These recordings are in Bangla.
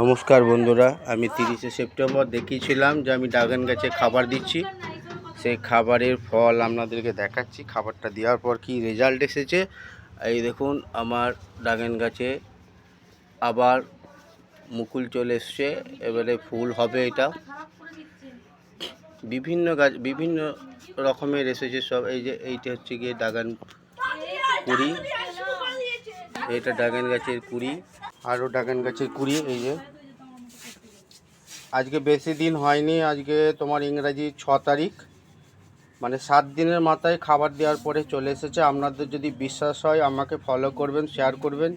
নমস্কার বন্ধুরা আমি তিরিশে সেপ্টেম্বর দেখিয়েছিলাম যে আমি ড্রাগন গাছে খাবার দিচ্ছি। সেই খাবারের ফল আপনাদেরকে দেখাচ্ছি খাবারটা দেওয়ার পর কি রেজাল্ট এসেছে। এই দেখুন আমার ড্রাগন গাছে আবার মুকুল চলে এসছে এবারে ফুল হবে এটা। বিভিন্ন গাছ বিভিন্ন রকমের এসেছে সব এই যে এইটা হচ্ছে গিয়ে ড্রাগন কুড়ি। এটা ড্রাগন গাছের কুড়ি। আরও ড্রাগন গাছের কুড়ি, এই যে। আজকে বেশি দিন হয়নি, আজকে তোমার ইংরাজি ছ তারিখ। মানে সাত দিনের মাথায় খাবার দেওয়ার পরে চলে এসেছে। আপনাদের যদি বিশ্বাস হয়, আমাকে ফলো করবেন শেয়ার করবেন।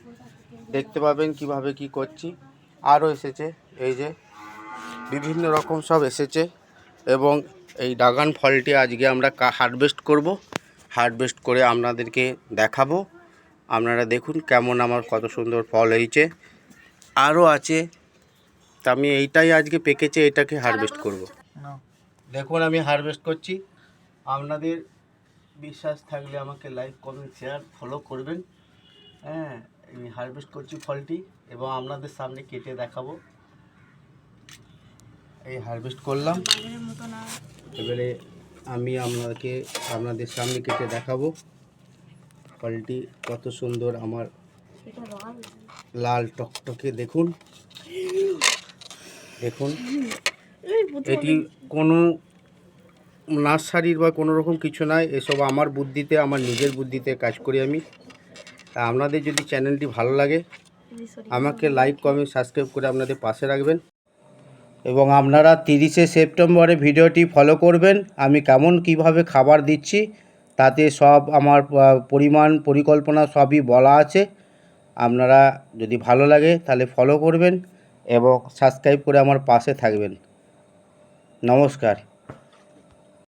দেখতে পাবেন কীভাবে কি করছি। আরও এসেছে, এই যে, বিভিন্ন রকম সব এসেছে। এবং এই ডাগান ফলটি আজকে আমরা হারভেস্ট করব। হারভেস্ট করে আপনাদেরকে দেখাবো। আপনারা দেখুন কেমন আমার কত সুন্দর ফল হয়েছে। আরও আছে। তা আমি এইটাই আজকে পেকেছে, এটাকে হারভেস্ট করব। দেখুন আমি হারভেস্ট করছি। আপনাদের বিশ্বাস থাকলে আমাকে লাইক কমেন্ট শেয়ার ফলো করবেন। হ্যাঁ আমি হারভেস্ট করছি ফলটি এবং আপনাদের সামনে কেটে দেখাবো। এই হারভেস্ট করলাম। এবারে আমি আপনাকে, আপনাদের সামনে কেটে দেখাবো। ফলটি কত সুন্দর আমার লাল টকটকে দেখুন। দেখুন। এটি কোনো নার্সারির বা কোনো রকম কিছু নয় এসব আমার বুদ্ধিতে আমার নিজের বুদ্ধিতে কাজ করি আমি। তা আপনাদের যদি চ্যানেলটি ভালো লাগে আমাকে লাইক কমেন্ট সাবস্ক্রাইব করে আপনাদের পাশে রাখবেন। এবং আপনারা তিরিশে সেপ্টেম্বরে ভিডিওটি ফলো করবেন। আমি কেমন কীভাবে খাবার দিচ্ছি তাতে সব আমার পরিমাণ পরিকল্পনা সবই বলা আছে। আপনারা যদি ভালো লাগে তাহলে ফলো করবেন এবং সাবস্ক্রাইব করে আমার পাশে থাকবেন। নমস্কার।